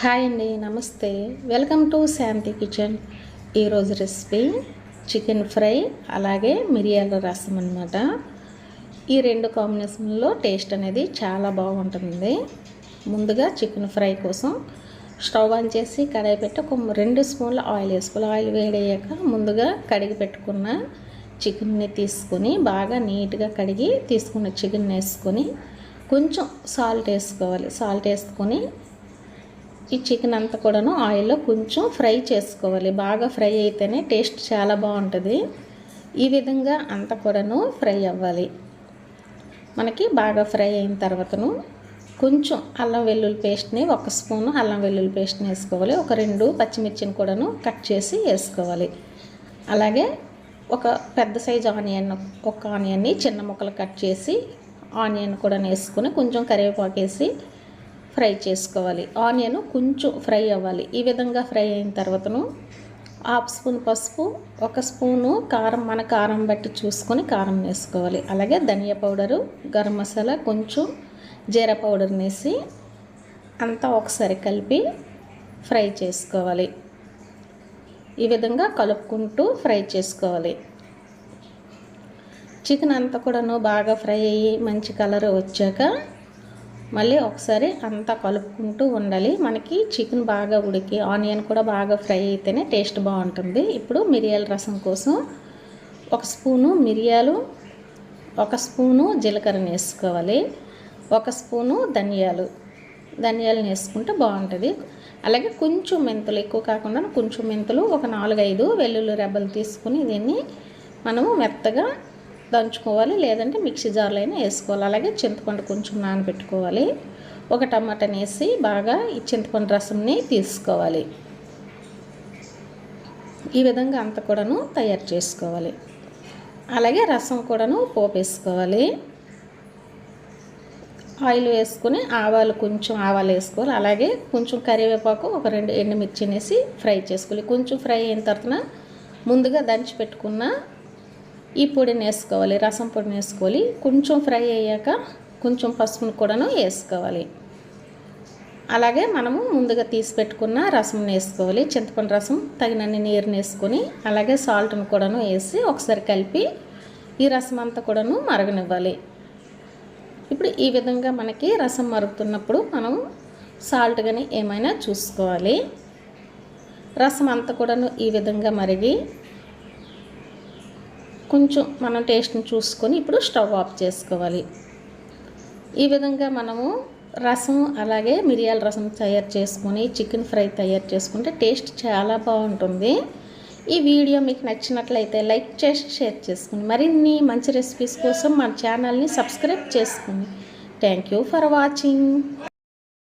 Hi అండి నమస్తే. Welcome to Shanti kitchen. ఈరోజు రెసిపీ చికెన్ ఫ్రై అలాగే మిరియాల రసం అనమాట ఈ రెండు కాంబినేషన్లో టేస్ట్ అనేది చాలా బాగుంటుంది. ముందుగా చికెన్ ఫ్రై కోసం స్టవ్ ఆన్ చేసి కడాయి పెట్టి ఒక రెండు స్పూన్ల ఆయిల్ వేసుకోవాలి. ఆయిల్ వేడయ్యాక ముందుగా కడిగి పెట్టుకున్న చికెన్ని తీసుకొని బాగా నీట్గా కడిగి తీసుకున్న చికెన్ వేసుకొని కొంచెం సాల్ట్ వేసుకోవాలి. సాల్ట్ వేసుకొని ఈ చికెన్ అంతా కూడాను ఆయిల్లో కొంచెం ఫ్రై చేసుకోవాలి. బాగా ఫ్రై అయితేనే టేస్ట్ చాలా బాగుంటుంది. ఈ విధంగా అంతా కూడాను ఫ్రై అవ్వాలి. మనకి బాగా ఫ్రై అయిన తర్వాతను కొంచెం అల్లం వెల్లుల్లి పేస్ట్ని ఒక స్పూను అల్లం వెల్లుల్లి పేస్ట్ని వేసుకోవాలి. ఒక రెండు పచ్చిమిర్చిని కూడాను కట్ చేసి వేసుకోవాలి. అలాగే ఒక పెద్ద సైజు ఆనియన్ ఒక ఆనియన్ని చిన్న ముక్కలు కట్ చేసి ఆనియన్ కూడా వేసుకొని కొంచెం కరివేపాకు వేసి ఫ్రై చేసుకోవాలి. ఆనియన్ కొంచెం ఫ్రై అవ్వాలి. ఈ విధంగా ఫ్రై అయిన తర్వాతను హాఫ్ స్పూన్ పసుపు ఒక స్పూను కారం మన కారం బట్టి చూసుకొని కారం వేసుకోవాలి. అలాగే ధనియా పౌడరు గరం మసాలా కొంచెం జీరా పౌడర్ వేసి అంతా ఒకసారి కలిపి ఫ్రై చేసుకోవాలి. ఈ విధంగా కలుపుకుంటూ ఫ్రై చేసుకోవాలి. చికెన్ అంతా కూడాను బాగా ఫ్రై అయ్యి మంచి కలర్ వచ్చాక మళ్ళీ ఒకసారి అంతా కలుపుకుంటూ ఉండాలి. మనకి చికెన్ బాగా ఉడికి ఆనియన్ కూడా బాగా ఫ్రై అయితేనే టేస్ట్ బాగుంటుంది. ఇప్పుడు మిరియాల రసం కోసం ఒక స్పూను మిరియాలు ఒక స్పూను జీలకర్ర వేసుకోవాలి. ఒక స్పూను ధనియాలు ధనియాలు వేసుకుంటే బాగుంటుంది. అలాగే కొంచెం మెంతులు ఎక్కువ కాకుండా కొంచెం మెంతులు ఒక నాలుగైదు వెల్లుల్లి రెబ్బలు తీసుకుని దీన్ని మనము మెత్తగా దంచుకోవాలి లేదంటే మిక్సీ జార్లో అయినా వేసుకోవాలి. అలాగే చింతపండు కొంచెం నానబెట్టుకోవాలి. ఒక టమాటాని వేసి బాగా ఈ చింతపండు రసంని తీసుకోవాలి. ఈ విధంగా అంత కూడాను తయారు చేసుకోవాలి. అలాగే రసం కూడాను పోపు వేసుకోవాలి ఆయిల్ వేసుకొని ఆవాలు కొంచెం ఆవాలు వేసుకోవాలి. అలాగే కొంచెం కరివేపాకు ఒక రెండు ఎండుమిర్చిని వేసి ఫ్రై చేసుకోవాలి. కొంచెం ఫ్రై అయిన తర్వాత ముందుగా దంచి పెట్టుకున్న ఈ పొడిని వేసుకోవాలి రసం పొడిని వేసుకోవాలి కొంచెం ఫ్రై అయ్యాక కొంచెం పసుపును కూడాను వేసుకోవాలి. అలాగే మనము ముందుగా తీసి పెట్టుకున్న వేసుకోవాలి చింతపండు రసం తగినన్ని నీరుని వేసుకొని అలాగే సాల్ట్ను కూడాను వేసి ఒకసారి కలిపి ఈ రసం అంతా కూడాను మరగనివ్వాలి. ఇప్పుడు ఈ విధంగా మనకి రసం మరుగుతున్నప్పుడు మనం సాల్ట్ కానీ ఏమైనా చూసుకోవాలి. రసం అంతా కూడాను ఈ విధంగా మరిగి కొంచెం మనం టేస్ట్ని చూసుకొని ఇప్పుడు స్టవ్ ఆఫ్ చేసుకోవాలి. ఈ విధంగా మనము రసం అలాగే మిరియాల రసం తయారు చేసుకొని చికెన్ ఫ్రై తయారు చేసుకుంటే టేస్ట్ చాలా బాగుంటుంది. ఈ వీడియో మీకు నచ్చినట్లయితే లైక్ చేసి షేర్ చేసుకుని మరిన్ని మంచి రెసిపీస్ కోసం మన ఛానల్ని సబ్స్క్రైబ్ చేసుకోండి థ్యాంక్ యూ ఫర్ వాచింగ్